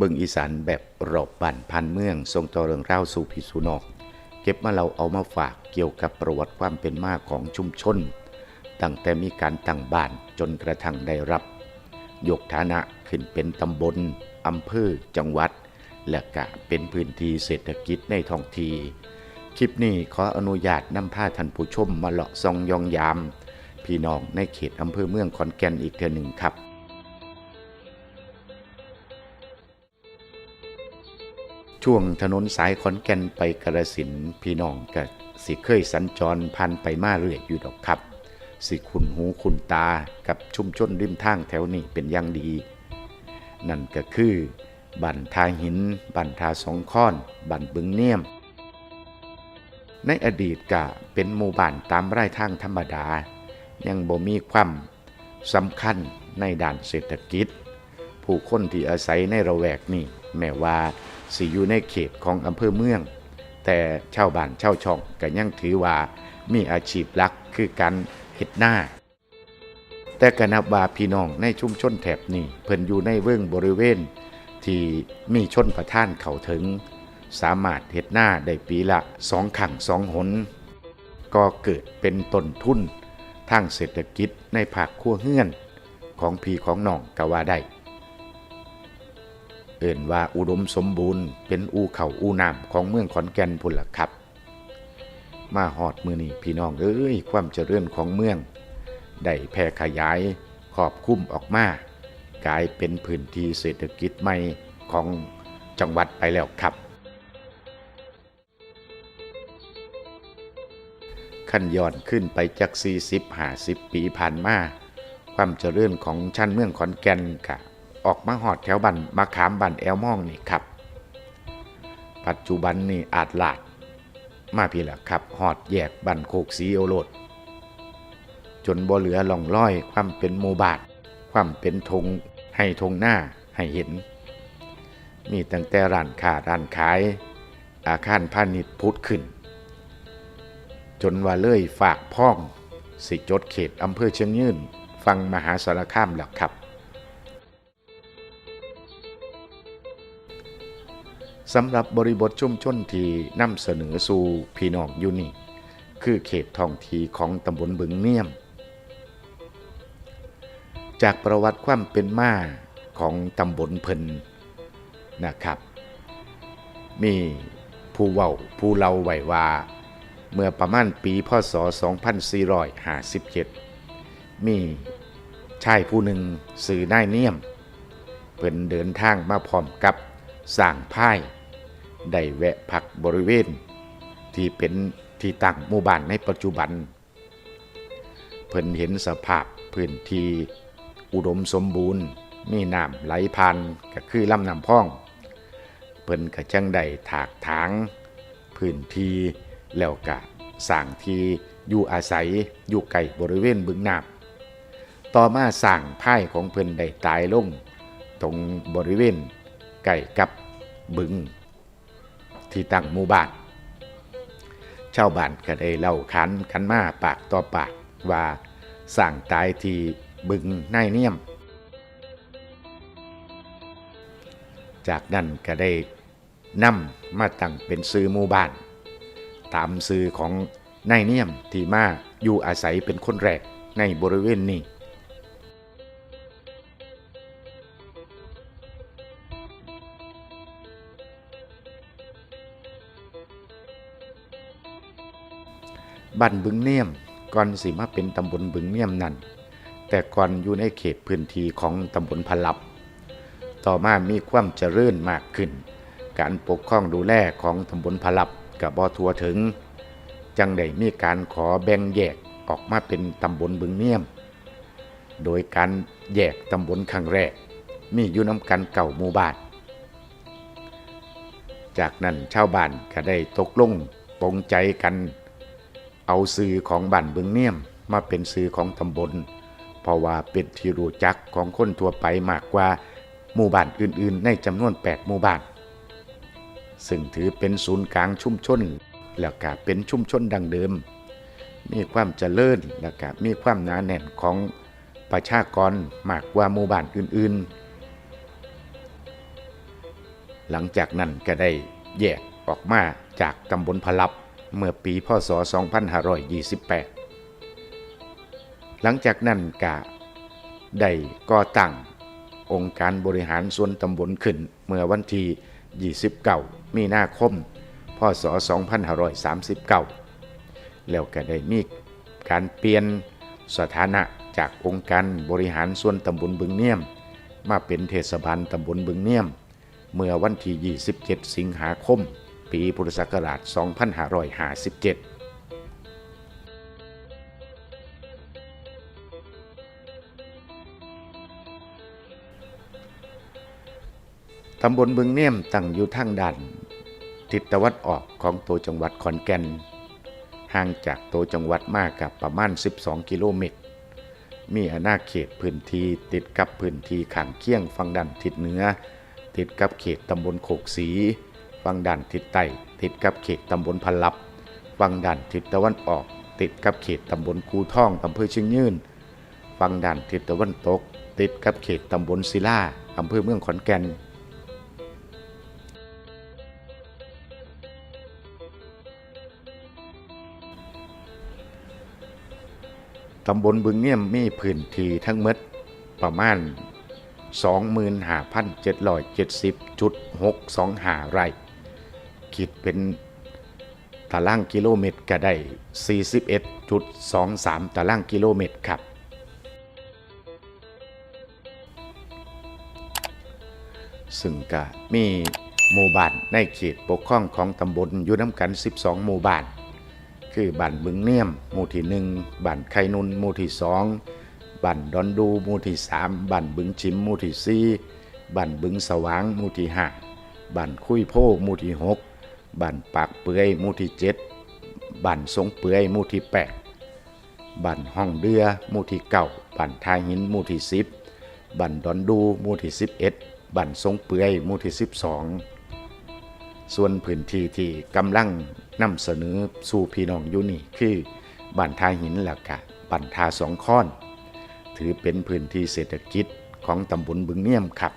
เบิ่งอีสานแบบรอบบ้านพันเมือง ทรงต่อเรื่องราวสู่พี่สู่นอก เก็บมาเราเอามาฝากเกี่ยวกับประวัติความเป็นมาของชุมชน ตั้งแต่มีการตั้งบ้านจนกระทั่งได้รับ ยกฐานะขึ้นเป็นตำบลอำเภอจังหวัด และกะเป็นพื้นที่เศรษฐกิจในท้องทีคลิปนี้ขออนุญาตนำพาท่านผู้ชมมาเลาะซองยองยาม พี่น้องในเขตอำเภอเมืองขอนแก่นอีกเทื่อหนึ่งครับ ช่วงถนนสายขอนแก่นไปกระสินพี่น้องก็สิเคยสัญจรผ่านไปมาเรื่อยอยู่ดอกครับ สิคุณหูคุณตากับชุมชนริมทางแถวนี้เป็นอย่างดี นั่นก็คือบันทาหิน บันทาสองค้อน บันบึงเนียม ในอดีตก็เป็นหมู่บ้านตามไร่ทางธรรมดา ยังบ่มีความสำคัญในด้านเศรษฐกิจ ผู้คนที่อาศัยในระแวกนี้แม้ว่า สิอยู่ในเขตของอำเภอเมือง แต่ชาวบ้านชาวช่องก็ยังถือว่ามีอาชีพหลักคือการเฮ็ดหน้า แต่กนับว่าพี่น้องในชุมชนแถบนี้เพิ่นอยู่ในเวิงบริเวณ ที่มีชนประทานเข้าถึง สามารถเฮ็ดหน้าได้ปีละสองขังสองหน ก็เกิดเป็นต้นทุนทางเศรษฐกิจในภาคครัวเฮือน ของพี่ของน้องก็ว่าได้ เอิ่นว่าอุดมสมบูรณ์ เป็นอูเขาอูน้ำของเมืองขอนแก่นพุ่นล่ะครับ มาหอดมือนี่พี่น้องเอ้ยความเจริญของเมืองได้แพร่ขยายขอบคุ้มออกมากลายเป็นพื้นที่เศรษฐกิจใหม่ของจังหวัดไปแล้วครับขั้นย้อนขึ้นไปจาก 40 50 ปีผ่านมา ความเจริญของชั้นเมืองขอนแก่นกะ ออกมาหอดแถวบันมาขามบันแอลมองนี่ครับ ปัจจุบันนี่อาจลาด มาพี่ละครับหอดแยกบันโคกสีโอโรดจนบ่เหลือล่องร้อยความเป็นหมู่บาท ความเป็นธงให้ธงหน้าให้เห็น มีตั้งแต่ร้านค้าร้านขาย อาคารพาณิชย์พุทธขึ้น จนว่าเลยฝากพ้อง สิจดเขตอำเภอเชียงยืน ฟังมหาสารคามแล้วครับ สำหรับบริบทชุมชนที่นำเสนอสู่พี่น้องอยู่นี่ คือเขตท้องทีของตำบลบึงเนียม จากประวัติความเป็นมาของตำบลเพิ่นนะครับ มีผู้เว้าผู้เล่าไว้ว่า เมื่อประมาณปีพศ 2457 มีชายผู้หนึ่งสื่อนายเนียม เพิ่นเดินทางมาพร้อมกับสร้างพ่าย ได้แวะพักบริเวณ ที่เป็นที่ตั้งหมู่บ้านในปัจจุบัน เพิ่นเห็นสภาพพื้นที่อุดมสมบูรณ์ มีน้ำไหลผ่านก็คือลำน้ำพอง เพิ่นก็จังได้ถากถาง พื้นที่แล้วก็สร้างที่อยู่อาศัยอยู่ไกลบริเวณบึงน้ำต่อมาสร้างพ่ายของเพิ่นได้ตายลง ตรงบริเวณใกล้กับบึง ที่ตั้งหมู่บ้านชาวบ้านก็ได้เล่าขันกันมาปากต่อปากว่าสร้างตายที่บึงนายเนียม จากนั้นก็ได้นำมาตั้งเป็นซื้อหมู่บ้าน ตามซื้อของนายเนียมที่มาอยู่อาศัยเป็นคนแรกในบริเวณนี้ บ้านบึงเนียมก่อนสิมาเป็นตำบลบึงเนียมนั่นแต่ก่อนอยู่ในเขตพื้นที่ของตำบลพลับ ต่อมามีความเจริญมากขึ้น การปกครองดูแลของตำบลพลับกับบอทัวถึง จังได้มีการขอแบ่งแยกออกมาเป็นตำบลบึงเนียม โดยการแยกตำบลครั้งแรก มีอยู่น้ำกันเก่าหมู่บ้าน จากนั้นชาวบ้านก็ได้ตกลงปรงใจกัน เอาซื้อของบ้านบึงเนียมมาเป็นซื้อของตำบล เพราะว่าเป็นที่รู้จักของคนทั่วไปมากกว่าหมู่บ้านอื่นๆ ในจำนวน 8 หมู่บ้าน ซึ่งถือเป็นศูนย์กลางชุมชน แล้วก็เป็นชุมชนดังเดิม มีความเจริญแล้วก็มีความหนาแน่นของประชากรมากกว่าหมู่บ้านอื่นๆ หลังจากนั้นก็ได้แยกออกมาจากตำบลพลับ เมื่อปีพศ 2528 หลังจากนั้นก็ได้ก่อตั้งองค์การบริหารส่วนตำบลขึ้น เมื่อวันที่ 29 มีนาคม พศ 2539 แล้วก็ได้มีการเปลี่ยนสถานะจากองค์การบริหารส่วนตำบลบึงเนียม มาเป็นเทศบาลตำบลบึงเนียม เมื่อวันที่ 27 สิงหาคม ปีพุทธศักราช 2557ตำบลบึงเนียมตั้งอยู่ทางด้านทิศตะวันออกของตัวจังหวัดขอนแก่น ห่างจากตัวจังหวัดมากกับประมาณ 12 กิโลเมตร มีอาณาเขตพื้นที่ติดกับพื้นที่ข้างเคียงฝั่งด้านทิศเหนือ ติดกับเขตตำบลโขกสี ฝั่งด้านทิศใต้ติดกับเขตตำบลพลับฝั่งด้านทิศตะวันออก ติดกับเขตตำบลคูท่องอำเภอเชียงยืนฝั่งด้านทิศตะวันตก ติดกับเขตตำบลศิลาอำเภอเมืองขอนแก่นตำบลบึงเงี่ยมมีพื้นที่ทั้งหมดประมาณ 25,770.625 ไร่ คิดเป็นตารางกิโลเมตรก็ได้ 41.23 ตารางกิโลเมตรครับ ซึ่งก็มีหมู่บ้านในเขตปกครองของตำบลอยู่น้ำกัน 12 หมู่บ้าน คือบ้านบึงเนียม หมู่ที่หนึ่งบ้านไข่นุนหมู่ที่สองบ้านดอนดูหมู่ที่สามบ้านบึงชิมหมู่ที่สี่บ้านบึงสว่างหมู่ที่ห้าบ้านคุยโพหมู่ที่หก บ้านปากเปือยหมู่ที่เจ็ดบ้านสงเปือยหมู่ที่แปดบ้านห้องเดือหมู่ที่เก้าบ้านทายหินหมู่ที่สิบบ้านดอนดูหมู่ที่สิบเอ็ดบ้านสงเปือยหมู่ที่สิบสองส่วนพื้นที่ที่กำลังนำเสนอสู่พี่น้องอยู่นี่คือบ้านทาหินหลักกะบ้านทาสองค้อน ถือเป็นพื้นที่เศรษฐกิจของตำบลบึงเนียมครับ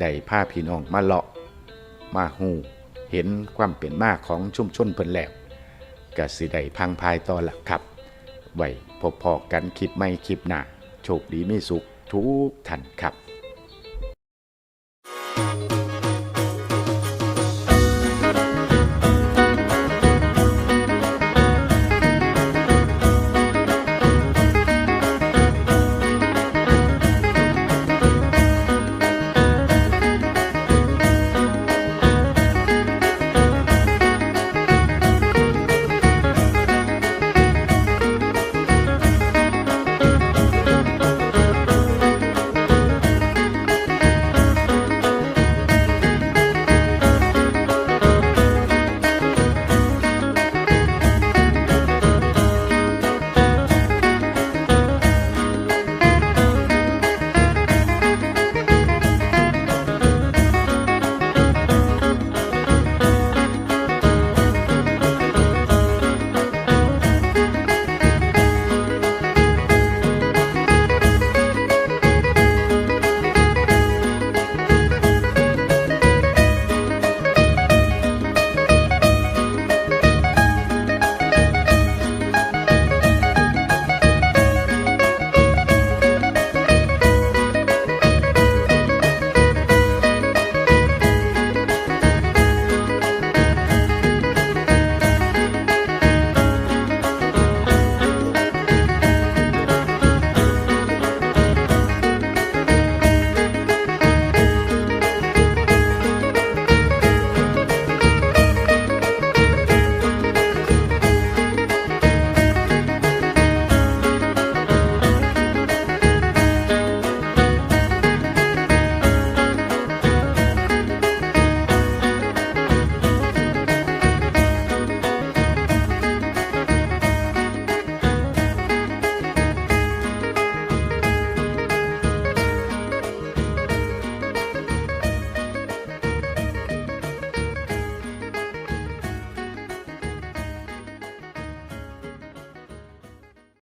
ได้พาพี่น้องมาเลาะ มาหู เห็นความเปลี่ยนมาของชุมชนเพิ่นแล้วกสิได้พังพายต่อละครับ ไว้พบพอกันคลิปไม่คลิปหน้าโชคดีมีสุขทุกท่านครับ